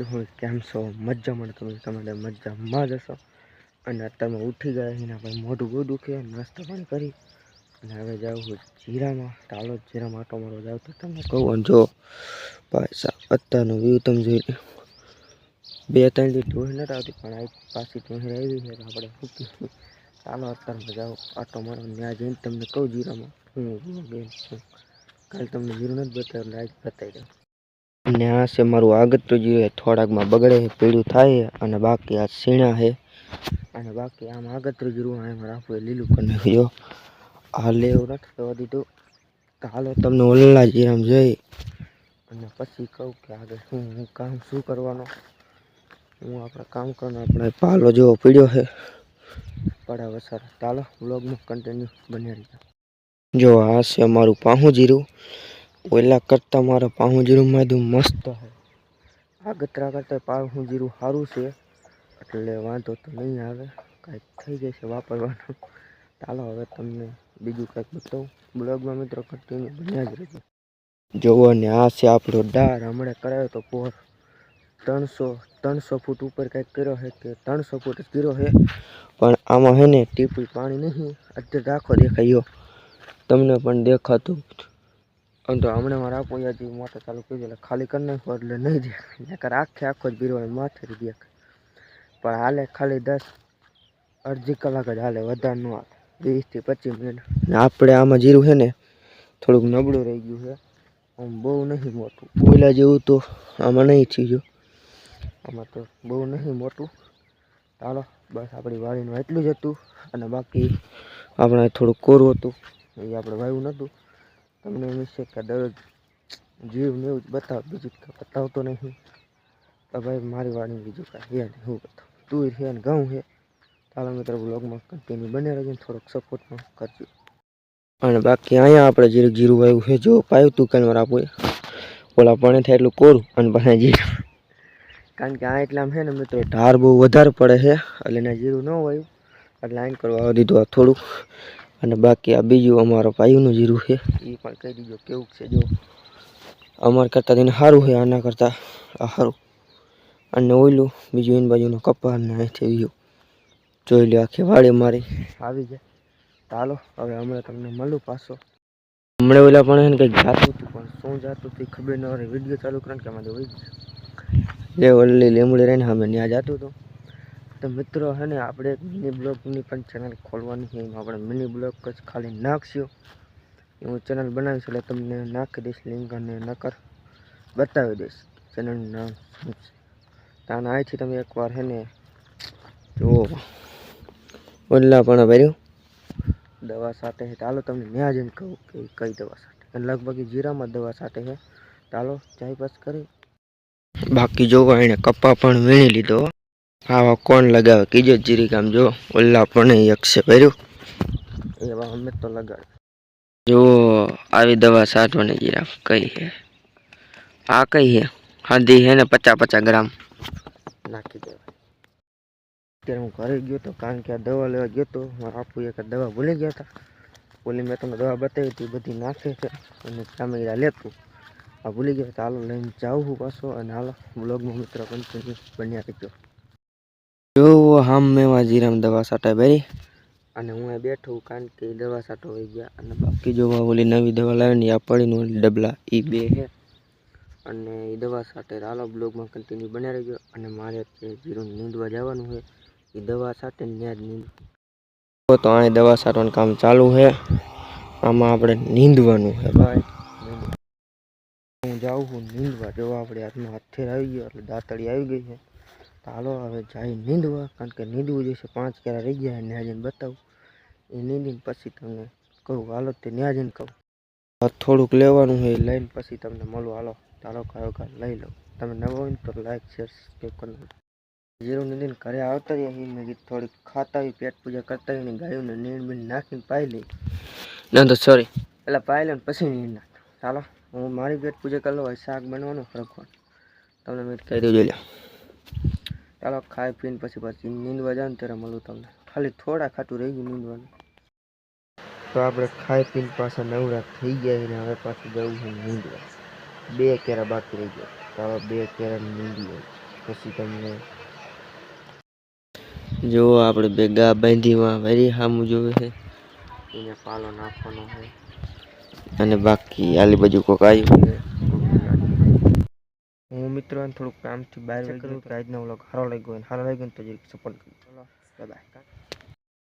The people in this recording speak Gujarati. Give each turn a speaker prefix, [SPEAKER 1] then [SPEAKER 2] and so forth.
[SPEAKER 1] હું કેમ છો મજામાં મળે તમે તમારે મજામાં જ હશો. અને અત્યારમાં ઉઠી ગયા એના ને મોઢું બહુ દુખે નાસ્તો પણ કરી. અને હવે જાઉં છું જીરામાં ટાળો જીરામાં આટો મારો જાઉં તો તમને કહું અને જો, પાછા અત્યારનો વ્યૂ તમે જોઈ લો. બે, ત્રણ દી ઢોર નથી આવતી પણ આ પાછી ઢોર આવી છે આપણે મૂકી ચાલો અત્યારમાં જાઓ આટો મારો ત્યાં જઈને તમને કહું જીરામાં હું કાલે તમને જીરું નથી બતાવ્યું આજ બતાવી દઉં. અને આ છે મારું આગતરું જીરું થોડાકમાં બગડે પીળું થાય અને બાકી આ સીણા છે. અને બાકી આમ આગતરું જીરું આમાં રાખવું લીલું કરી નાખ્યું. આ લેવું નથી દીધું તો. હાલો તમને ઓલા જીરામ જઈ. અને પછી કહું કે આગળ શું હું કામ શું કરવાનો? હું આપણે કામ કરવાનો, આપણે પાલો જેવો પીડ્યો છે. પડા વસાર. ચાલો બ્લોગમાં કન્ટિન્યુ બની રહી જો આ છે અમારું પાહું જીરું. ઓલા કરતાં મારા પાહું જીરુંમાં બધું મસ્ત છે આગતરા કરતાં પાહુંજીરું સારું છે. એટલે વાંધો તો નહીં આવે. કાંઈક થઈ જશે વાપરવાનું. ચાલો હવે તમને બીજું કંઈક બતાવું. બ્લોગમાં મિત્રો કન્ટિન્યુ બન્યા જ રહેજો. જોવો ને આ છે આપણો ડાર. હમણાં કરાયો તો પોર ત્રણસો ત્રણસો ફૂટ ઉપર કંઈક કર્યો છે કે ત્રણસો ફૂટ જ કર્યો છે પણ આમાં છે ને ટીપી પાણી નહીં. અત્યારે રાખો દેખાયો તમને પણ દેખાતું આમ તો હમણાં મારા આપો હજી મોટર ચાલુ કરી એટલે ખાલી કરી નાખો એટલે નહીં દેખાય નકર આખે આખો જ બીરવાય માથે દેખાય પણ હાલે ખાલી દસ, અડધી કલાક જ હાલે, વધારે ન હાલે. વીસથી પચીસ મિનિટ. ને આપણે આમાં જીરું છે ને, થોડુંક નબળું રહી ગયું છે. આમ બહુ નહીં મોટું. પહેલાં જેવું તો આમાં નહીં થઈ ગયું આમાં તો બહુ નહીં મોટું. ચાલો, બસ આપણી વાડીનું એટલું જ હતું. અને બાકી આપણે થોડુંક કોરું હતું. એ આપણે વાવ્યું નહોતું. તમને એમ છે જીવ ને એવું જ બતાવ, બીજું તો બતાવતો નહીં. તો ભાઈ મારી વાળી બીજું કાંઈ હે નહીં, હું બતાવું. તું છે ને ઘઉં છે. ચાલો મિત્રો બ્લોગમાં કન્ટિન્યુ બને રહેજો ને થોડોક સપોર્ટમાં કરજો. અને બાકી અહીંયા આપણે જીરું જીરું આવ્યું છે. જો પાયું તું કાંઈ મારા આપું ઓલા પણ થાય એટલું કોરું અને પણ જીરું. કારણ કે આ એટલામાં છે ને મિત્રો ઢાર બહુ વધારે પડે છે. એટલે એના જીરું ન વાયું એટલે લાઈન કરવા દીધું આ થોડુંક. અને બાકી આ બીજું અમારો પાયુંનું જીરું છે. એ પણ કહી દીજો કેવું છે જો. અમાર કરતાં તેને સારું છે, આના કરતાં આ સારું અને ઓયલું બીજું એની બાજુનો કપા ને અહીંથી વ્યૂ. જોઈ લો આખી વાળી મારી આવી જાય. ચાલો, હવે હમણાં તમને મળું પાછો. હમણાં ઓલા પણ એને કંઈક જાતું હતું, પણ શું જાતું હતું ખબર ન રહી. વીડિયો ચાલુ કારણ કે અમારે હોય જે ઓલી લીમડી રહીને અમે ત્યાં જાતું હતું. તો મિત્રો છે ને, આપણે એક મિની બ્લોગની પણ ચેનલ ખોલવાની છે. એમાં આપણે મિની બ્લોગ જ ખાલી નાખશું. હું ચેનલ બનાવીશ એટલે તમને નાખી દઈશ લિંક અને નકર બતાવી દઈશ ચેનલનું નામ શું છે. ત્યાં અહીંથી તમે એકવાર છે ને જુઓ. ઓલા પણ ભર્યું દવા સાથે છે. ચાલો તમને ત્યાં જઈને કહું કે કઈ દવા સાથે. અને લગભગ જીરામાં દવા સાથે છે. ચાલો, ચાય પાસ કરી. બાકી જોવો, એને કપા પણ વીણી લીધો. આવા કોણ લગાવે? કીજો જીરી કામ જો ઓલા પણ યક્ષે પહેર્યું? એવા અમે તો લગાડ જો આવી દવા સાટવાની જીરા કઈ છે આ કઈ છે હાદી છે ને પચાસ પચાસ ગ્રામ. નાખી દેવાય. અત્યારે હું ઘરે ગયો તો કારણ કે આ દવા લેવા ગયો તો મારા આપુ એક દવા ભૂલી ગયા હતા. ઓલી મેં તમને દવા બતાવી હતી બધી નાખે છે અને ચામેરા લેતું. આ ભૂલી ગયો ચાલો લઈને જાઉં છું પાછો અને હાલો બ્લોગમાં મિત્રો કન્ટિન્યુ બન્યા રહેજો. જો, હામ મેં જીરામ દવા સાટા ભરી અને હું અહીં બેઠું કારણ કે દવા સાટો હોઈ ગયા અને બાકી જોવા ઓલી નવી દવા લાવી ને આ પડીને ડબલા એ બે છે. અને એ દવા સાથે હાલો બ્લોગમાં કન્ટિન્યુ બન્યા રહેજો અને મારે જીરું નીંદવા જવાનું છે. એ દવા સાથે ત્યાં જ નીંદ તો અહીં દવા સાટવાનું કામ ચાલુ છે. આમાં આપણે નીંદવાનું છે ભાઈ. હું જાઉં છું નીંદવા. જો આપણે હાથમાં હથેર આવી ગયો, એટલે દાંતળી આવી ગઈ છે. હાલો હવે જાય નીંદવા કારણ કે નીંદવું જોઈશે પાંચ કેરા રહી ગયા ન્યા જઈને બતાવું. એ નીંદીને પછી તમને કહું. હાલો તે ન્યા જઈને કહું થોડુંક લેવાનું હોય લઈને પછી તમને મળું. હાલો ચાલો કયો કાર લઈ લો તમે નવો હોય તો લાઈક શેર સબસ્ક્રાઈબ કરી જીરું નીંદીને ઘરે આવતા રહ્યા મેં કીધું થોડીક ખાતા હોય પેટ પૂજા કરતા હોય ને ગાયોને નીણ બીણ નાખીને પાઈ લઈ ના તો સોરી પેલા પાઈ લે પછી નીણ નાખ ચાલો હું મારી પેટ પૂજા કરી લઉં શાક બનવાનું રખવાનું. તમને મેં કહી દઉં જોઈ લો ચાલો ખાઈ પીને પછી પછી નીંદવા જાવ ને ત્યારે મળું તમને. ખાલી થોડા ખાતું રહી ગયું નીંદવાનું. તો આપણે ખાઈ પીને પાછા નવરા થઈ ગયા ને હવે પાછું જવું છે નીંદવા. બે કેરા બાકી રહી ગયા. ચાલો બે કેરા નીંદી જાય પછી તમને જો આપણે ભેગા બાંધીમાં વરી સામું જોવે છે. એને પાલો નાખવાનો છે. અને બાકી આલી બાજુ કોક આવ્યું છે. હું મિત્રો થોડુંક કામથી બહાર તો આજનો વ્લોગ સારો લાગ્યો સારો લાગ્યો તો જરીક સપોર્ટ કરજો. Bye bye